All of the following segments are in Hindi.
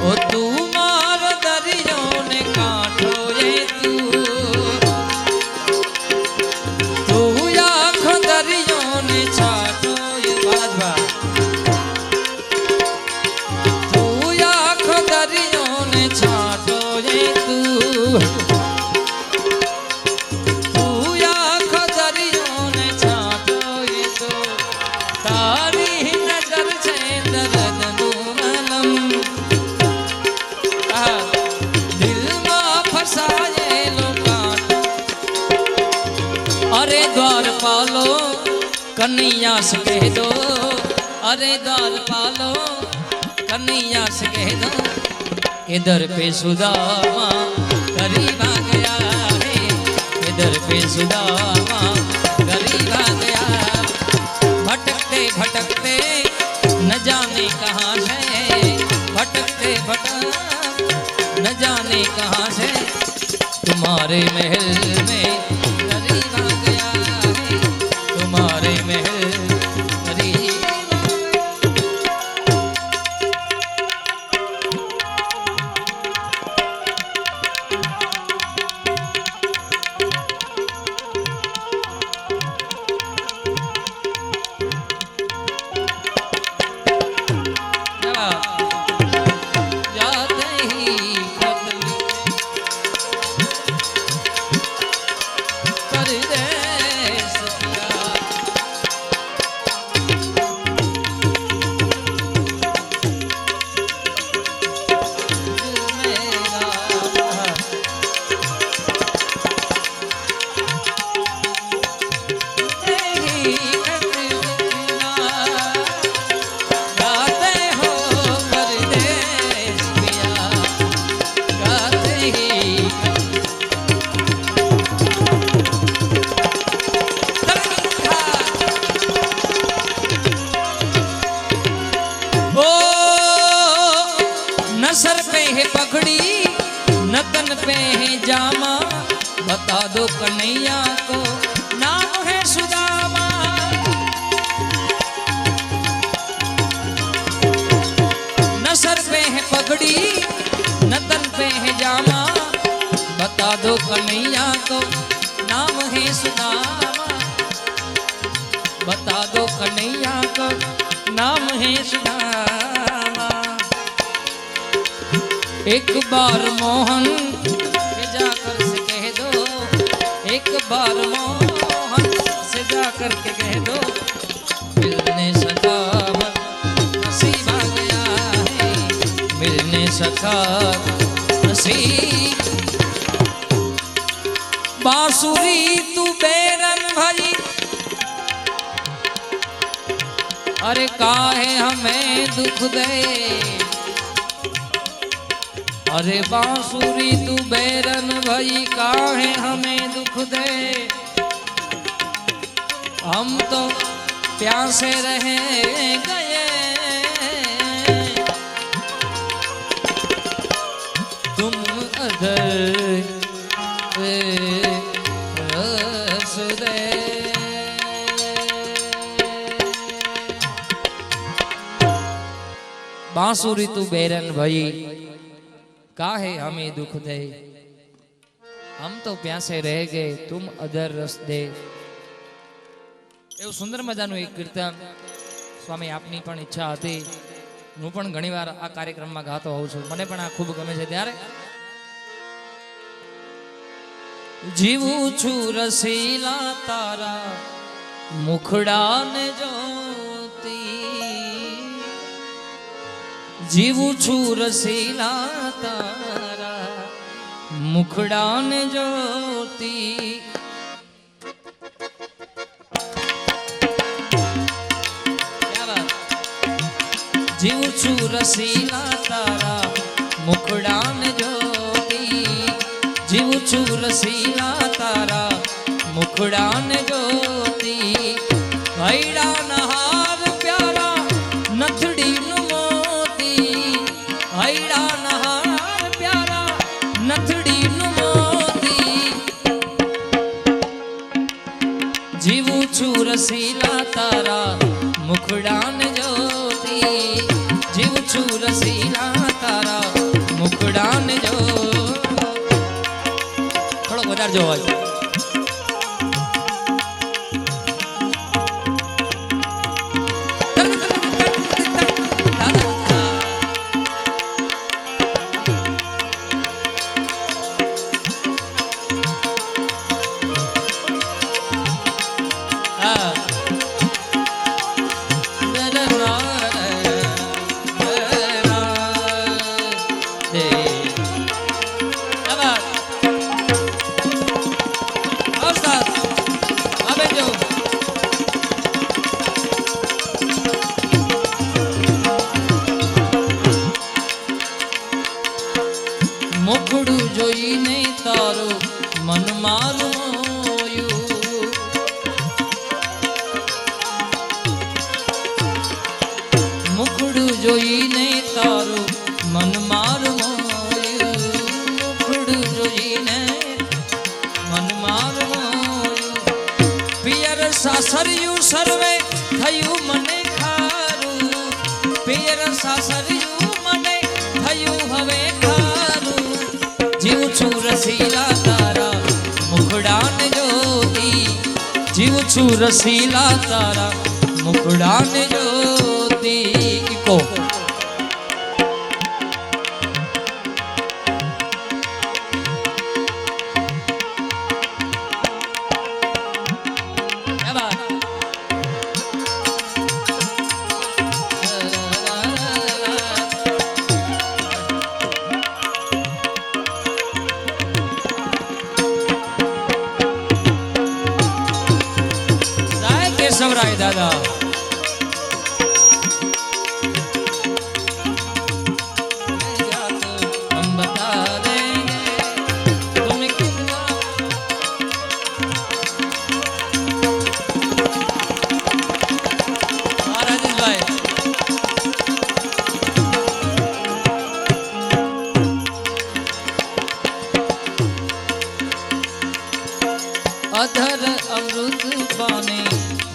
ও তুমি कन्हैया से कह दो। अरे दाल पालो, कन्हैया से कह दो। इधर पे सुदामा, गरीब आ गया है। इधर पे सुदामा आ गया भटकते भटकते न जाने कहाँ से। भटकते भटक न जाने कहाँ से। तुम्हारे महल में गरीबा दो कन्हैया को। नाम है सुदामा। न सर पे है पगड़ी, न तन पे है जामा। बता दो कन्हैया को, नाम है सुदामा। बता दो कन्हैया को, नाम है सुदामा। एक बार मोहन बार मोहन से जाकर के कह दो, मिलने सका नसीब आ गया है। मिलने सका नसीब। बांसुरी तू बेरन भरी अरे काहे हमें दुख दे? अरे बांसुरी, तू बैरन भई, काहे हमें दुख दे? हम तो प्यासे रहे गए। तुम अदर बांसुरी, तू बैरन भई કાહે हमें दुख दे હમ તો પ્યાસે રહે गए तुम अधर રસ દે. એવું સુંદર મજાનું એક કીર્તન સ્વામી આપની પણ ઈચ્છા હતી. હું પણ ઘણીવાર આ કાર્યક્રમમાં ગાતો હોઉં છું. મને પણ આ ખૂબ ગમે છે. ત્યારે જીવું છું રસીલા તારા, મુખડાને જો જીવું છું રસીલા તારા મુખડાને જોતી ક્યા વાત? જીવું છું રસીલા તારા મુખડાને જોતી જીવું છું રસીલા તારા મુખડાને જોતી હૈડા નહાર રસીલા તારા મુખડાને જોતી જીવ છું રસીલા તારા મુખડાન જો થોડો વધારે જો જોઈને તારું મન મારું મુખડું જોઈને તારું મન મારું મુખડું જોઈને મન મારું પિયર સાસરિયું સર્વે થયું મને ખારું. પિયર સાસરિયું છું રસીલા તારા મુકડાને જોતી.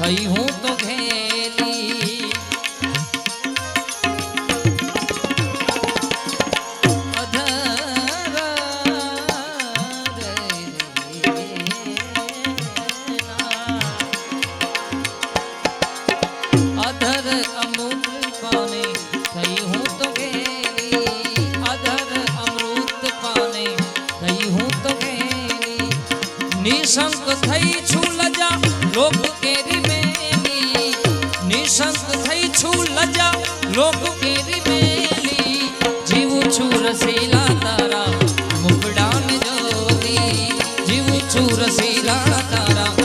થઈ હું તો ઘેલી શ્રી રાધા રામ